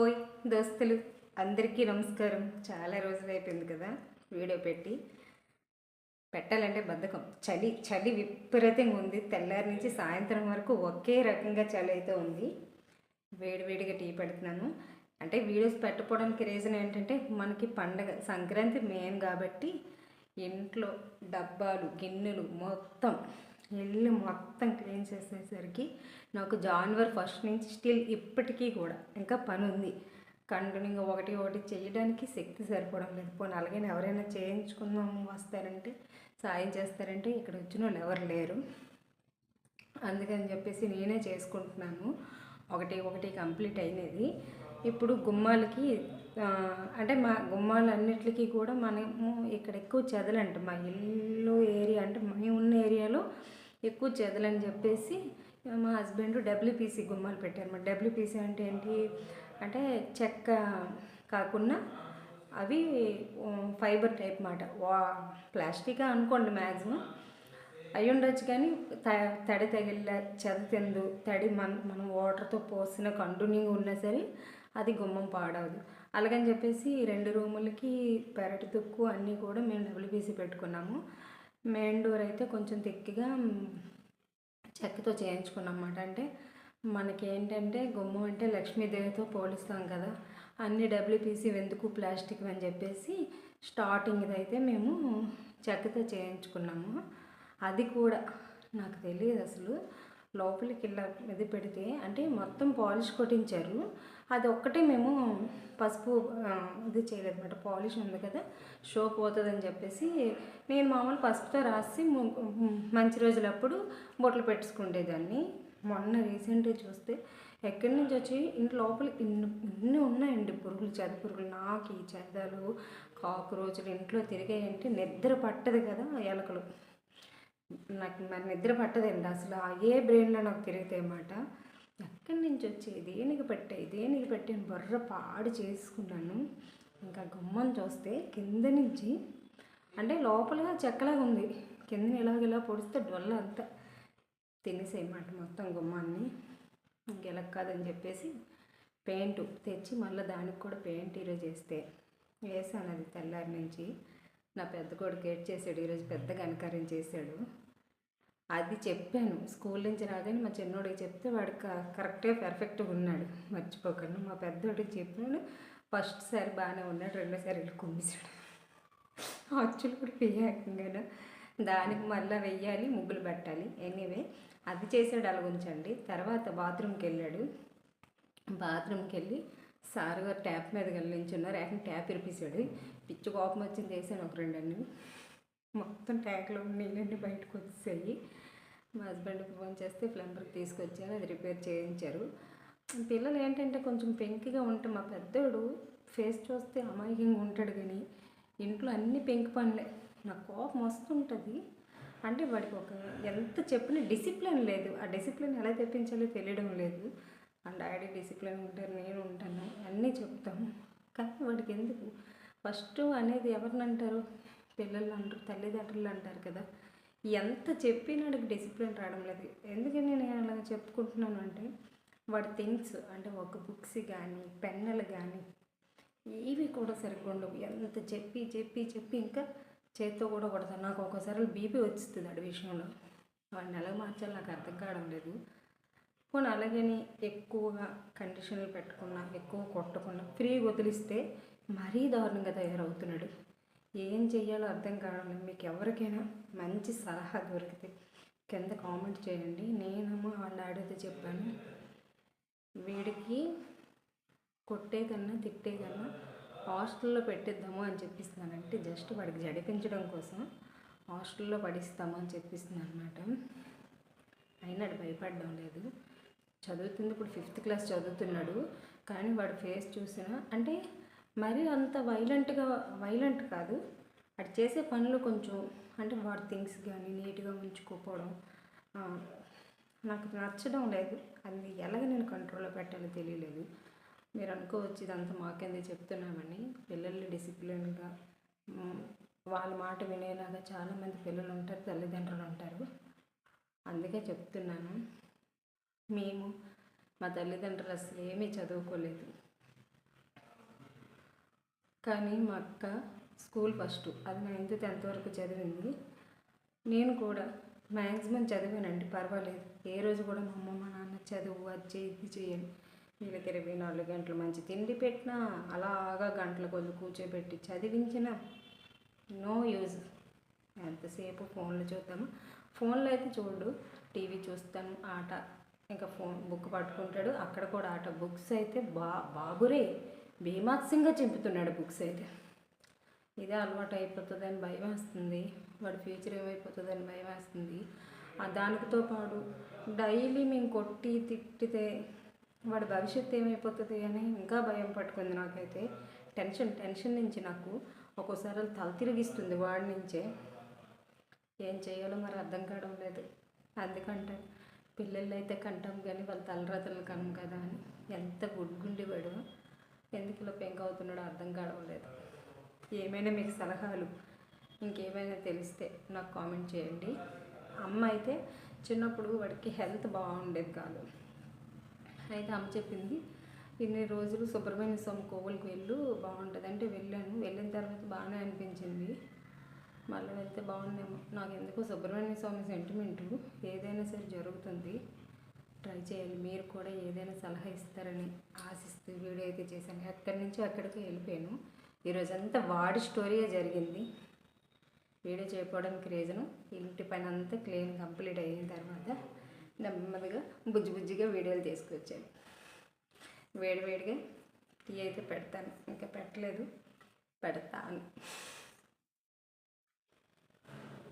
ఓయ్ దోస్తులు అందరికీ నమస్కారం. చాలా రోజులు అయిపోయింది కదా వీడియో పెట్టి. పెట్టాలంటే బద్ధకం. చలి చలి విపరీతంగా ఉంది. తెల్లారి నుంచి సాయంత్రం వరకు ఒకే రకంగా చలి అయితే ఉంది. వేడివేడిగా టీ పెడుతున్నాను. అంటే వీడియోస్ పెట్టపోవడానికి రీజన్ ఏంటంటే మనకి పండగ సంక్రాంతి మెయిన్ కాబట్టి ఇంట్లో డబ్బాలు గిన్నెలు మొత్తం ఇల్లు మొత్తం క్లీన్ చేసేసరికి నాకు జాన్వర్ ఫస్ట్ నుంచి స్టిల్ ఇప్పటికీ కూడా ఇంకా పని ఉంది కంటిన్యూగా ఒకటి ఒకటి చేయడానికి శక్తి సరిపోవడం లేదు. పోనీ అలాగే ఎవరైనా చేయించుకుందాము వస్తారంటే సాయం చేస్తారంటే ఇక్కడ వచ్చిన వాళ్ళు ఎవరు లేరు. అందుకని చెప్పేసి నేనే చేసుకుంటున్నాను. ఒకటి ఒకటి కంప్లీట్ అయినది. ఇప్పుడు గుమ్మాలకి అంటే మా గుమ్మాలన్నిటికీ కూడా మనము ఇక్కడ ఎక్కువ చెదలంట. మా ఇల్లు ఏరియా అంటే మేము ఉన్న ఏరియాలో ఎక్కువ చెదలని చెప్పేసి మా హస్బెండ్ డబ్ల్యూపీసీ గుమ్మాలు పెట్టారు. డబ్ల్యూపీసీ అంటే ఏంటి? అంటే చెక్క కాకుండా అవి ఫైబర్ టైప్ మాట. వా ప్లాస్టిక్ అనుకోండి మ్యాక్సిమం అయి ఉండొచ్చు కానీ త- తడి తగిలిన చెద తిందు తడి మన మనం వాటర్తో పోసిన కంటిన్యూ ఉన్నా సరే అది గుమ్మం పాడవదు. అలాగని చెప్పేసి రెండు రూములకి పెరటి తుక్కు అన్నీ కూడా మేము డబ్ల్యూపీసీ పెట్టుకున్నాము. మెయిన్ డోర్ అయితే కొంచెం తిక్కిగా చెక్కతో చేయించుకున్నమాట. అంటే మనకి ఏంటంటే గుమ్మం అంటే లక్ష్మీదేవితో పోలిస్తాం కదా అన్ని డబ్ల్యూపీసీ ఎందుకు ప్లాస్టిక్ అని చెప్పేసి స్టార్టింగ్ అయితే మేము చెక్కతో చేయించుకున్నాము. అది కూడా నాకు తెలియదు అసలు లోపలికి ఇలా ఇది పెడితే అంటే మొత్తం పాలిష్ కొట్టించారు. అది ఒక్కటే మేము పసుపు ఇది చేయలేదన్నమాట. పాలిష్ ఉంది కదా షో పోతుందని చెప్పేసి నేను మామూలు పసుపుతో రాసి మంచి రోజులప్పుడు బొట్లు పెట్టుకుండేదాన్ని. మొన్న రీసెంట్గా చూస్తే ఎక్కడి నుంచి వచ్చి ఇంటి లోపల ఇన్ని ఇన్ని ఉన్నాయండి పురుగులు చెద పురుగులు నాకు ఈ చెదలు కాకురోజులు ఇంట్లో తిరిగాయంటే నిద్ర పట్టదు కదా ఎలకలు. నాకు మరి నిద్ర పట్టదండి. అసలు ఆ ఏ బ్రెయిన్లో నాకు తిరుగుతాయి అన్నమాట ఎక్కడి నుంచి వచ్చేది దేనికి పెట్టాయి దేనికి పెట్టాను బొర్ర పాడు చేసుకున్నాను ఇంకా గుమ్మం చూస్తే కింద నుంచి అంటే లోపల చెక్కలాగా ఉంది. కింద ఇలాగ పొడిస్తే డొల్ల అంతా తినేసేయమాట మొత్తం గుమ్మాన్ని. ఇంకెలా కాదని చెప్పేసి పెయింట్ తెచ్చి మళ్ళీ దానికి కూడా పెయింట్ ఈరోజు చేస్తే వేసాను అది తెల్లారి నుంచి. నా పెద్ద కొడుకు ఏడ్ చేశాడు ఈరోజు పెద్ద గణకారం చేశాడు. అది చెప్పాను. స్కూల్ నుంచి రాగానే మా చిన్నోడికి చెప్తే వాడు క- కరెక్ట్గా పర్ఫెక్ట్గా ఉన్నాడు. మర్చిపోకండి. మా పెద్దోడికి చెప్పాను ఫస్ట్ సారి బాగానే ఉన్నాడు రెండోసారి వెళ్ళి కుమ్మేశాడు. అచ్చులు కూడా వేయకంగాను దానికి మళ్ళీ వెయ్యాలి ముగ్గులు పెట్టాలి. ఎనీవే అది చేసాడు అలా ఉంచండి. తర్వాత బాత్రూమ్కి వెళ్ళాడు. బాత్రూమ్కి వెళ్ళి సార్ గారు ట్యాప్ మీద నిల్చున్నారు ఏకంగా ట్యాప్ ఇరిపేశాడు పిచ్చి కోపం వచ్చింది వేసాను ఒక రెండు అన్ని. మొత్తం ట్యాంక్లో నీళ్ళన్నీ బయటకు వచ్చేసాయి. మా హస్బెండ్కి ఫోన్ చేస్తే ప్లంబర్కి తీసుకొచ్చారు అది రిపేర్ చేయించారు. పిల్లలు ఏంటంటే కొంచెం పెంకిగా ఉంటే మా పెద్దోడు ఫేస్ చూస్తే అమాయకంగా ఉంటాడు కానీ ఇంట్లో అన్ని పెంకు పనులే. నాకు కోపం వస్తుంటుంది. అంటే వాడికి ఒక ఎంత చెప్పిన డిసిప్లిన్ లేదు. ఆ డిసిప్లిన్ ఎలా తెప్పించాలో తెలియడం లేదు. డాడీ డిసిప్లిన్ ఉంటారు నేను ఉంటాను అన్నీ చెప్తాము కానీ వాడికి ఎందుకు? ఫస్ట్ అనేది ఎవరిని అంటారు పిల్లలు అంటారు తల్లిదండ్రులు అంటారు కదా. ఎంత చెప్పినా వాడికి డిసిప్లిన్ రావడం లేదు. ఎందుకని నేను అలా చెప్పుకుంటున్నాను అంటే వాడి థింగ్స్ అంటే ఒక బుక్స్ కానీ పెన్నులు కానీ ఇవి కూడా సరిగ్గా ఉండవు. ఎంత చెప్పి చెప్పి చెప్పి ఇంకా చేత్తో కూడా కొడతాను. నాకు ఒక్కోసారి బీపీ వచ్చిస్తుంది అడి విషయంలో. వాడిని ఎలా మార్చాలి నాకు అర్థం కావడం లేదు. పోనీ అలాగని ఎక్కువగా కండిషన్లు పెట్టకుండా ఎక్కువ కొట్టకుండా ఫ్రీ వదిలిస్తే మరీ దారుణంగా తయారవుతున్నాడు. ఏం చేయాలో అర్థం కావాలి మీకు ఎవరికైనా మంచి సలహా దొరికితే కింద కామెంట్ చేయండి. నేనేమో వాళ్ళ ఆడితే చెప్పాను. వీడికి కొట్టే కన్నా తిట్టే కన్నా హాస్టల్లో పెట్టిద్దాము అని చెప్పిస్తున్నాను అంటే జస్ట్ వాడికి జడిపించడం కోసం హాస్టల్లో పడిస్తాము అని చెప్పిస్తున్నాను అనమాట అయినా భయపడడం లేదు. చదువుతుంది ఇప్పుడు ఫిఫ్త్ క్లాస్ చదువుతున్నాడు. కానీ వాడు ఫేస్ చూసినా అంటే మరీ అంత వైలెంట్గా వైలెంట్ కాదు. వాడు చేసే పనులు కొంచెం అంటే వాడు థింగ్స్ కానీ నీట్గా ఉంచుకోకపోవడం నాకు నచ్చడం లేదు. అది ఎలాగ నేను కంట్రోల్లో పెట్టాలో తెలియలేదు. మీరు అనుకోవచ్చు ఇదంతా మాకేంది చెప్తున్నామని. పిల్లల్ని డిసిప్లిన్గా వాళ్ళ మాట వినేలాగా చాలామంది పిల్లలు ఉంటారు తల్లిదండ్రులు ఉంటారు. అందుకే చెప్తున్నాను. మేము మా తల్లిదండ్రులు అసలు ఏమీ చదువుకోలేదు. కానీ మా అక్క స్కూల్ ఫస్ట్ అది నైన్త్ టెన్త్ వరకు చదివింది. నేను కూడా మ్యాక్సిమం చదివానండి పర్వాలేదు. ఏ రోజు కూడా మా అమ్మ మా నాన్న చదువు అది చేయి ఇది చేయని. వీళ్ళకి ఇరవై నాలుగు గంటలు మంచి తిండి పెట్టినా అలాగా గంటల కొద్ది కూర్చోబెట్టి చదివించిన నో యూజ్. ఎంతసేపు ఫోన్లు చూద్దాము? ఫోన్లో అయితే చూడు టీవీ చూస్తాను ఆట ఇంకా ఫోన్ బుక్ పట్టుకుంటాడు. అక్కడ కూడా ఆట బుక్స్ అయితే బా బాబురే. బీమాత్సంగా చింపుతున్నాడు బుక్స్ అయితే. ఇదే అలవాటు అయిపోతుందని భయం వేస్తుంది. వాడి ఫ్యూచర్ ఏమైపోతుందని భయం వేస్తుంది. ఆ దానితో పాటు డైలీ మేము కొట్టి తిట్టితే వాడి భవిష్యత్తు ఏమైపోతుంది అని ఇంకా భయం పట్టుకుంది నాకైతే. టెన్షన్ టెన్షన్ నుంచి నాకు ఒక్కోసారి తల తిరిగిస్తుంది వాడి నుంచే. ఏం చేయాలో మరి అర్థం కావడం లేదు. అందుకంటే పిల్లలు అయితే కంటాం కానీ వాళ్ళ తలరాతలు కనం కదా అని ఎంత గుడ్గుండేవాడు ఎందుకు ఇలా పెంక అవుతున్నాడో అర్థం కావడం లేదు. ఏమైనా మీకు సలహాలు ఇంకేమైనా తెలిస్తే నాకు కామెంట్ చేయండి. అమ్మ అయితే చిన్నప్పుడు వాడికి హెల్త్ బాగుండేది కాదు. అయితే అమ్మ చెప్పింది ఇన్ని రోజులు సుబ్రహ్మణ్య స్వామి కోవులకు వెళ్ళు బాగుంటుంది. అంటే వెళ్ళాను. వెళ్ళిన తర్వాత బాగానే అనిపించింది. మళ్ళీ వెళ్తే బాగుందేమో నాకు ఎందుకో సుబ్రహ్మణ్య స్వామి సెంటిమెంటు ఏదైనా సరే జరుగుతుంది. ట్రై చేయాలి. మీరు కూడా ఏదైనా సలహా ఇస్తారని ఆశిస్తూ వీడియో అయితే చేశాను. ఎక్కడి నుంచో అక్కడికి వెళ్ళిపోయాను. ఈరోజంతా వాడి స్టోరీయే జరిగింది. వీడియో చేయకపోవడానికి రీజను ఇంటి పని అంతా క్లీన్ కంప్లీట్ అయిన తర్వాత నెమ్మదిగా బుజ్జి బుజ్జిగా వీడియోలు తీసుకొచ్చాను. వేడివేడిగా టీ అయితే పెడతాను. ఇంకా పెట్టలేదు. పెడతాను.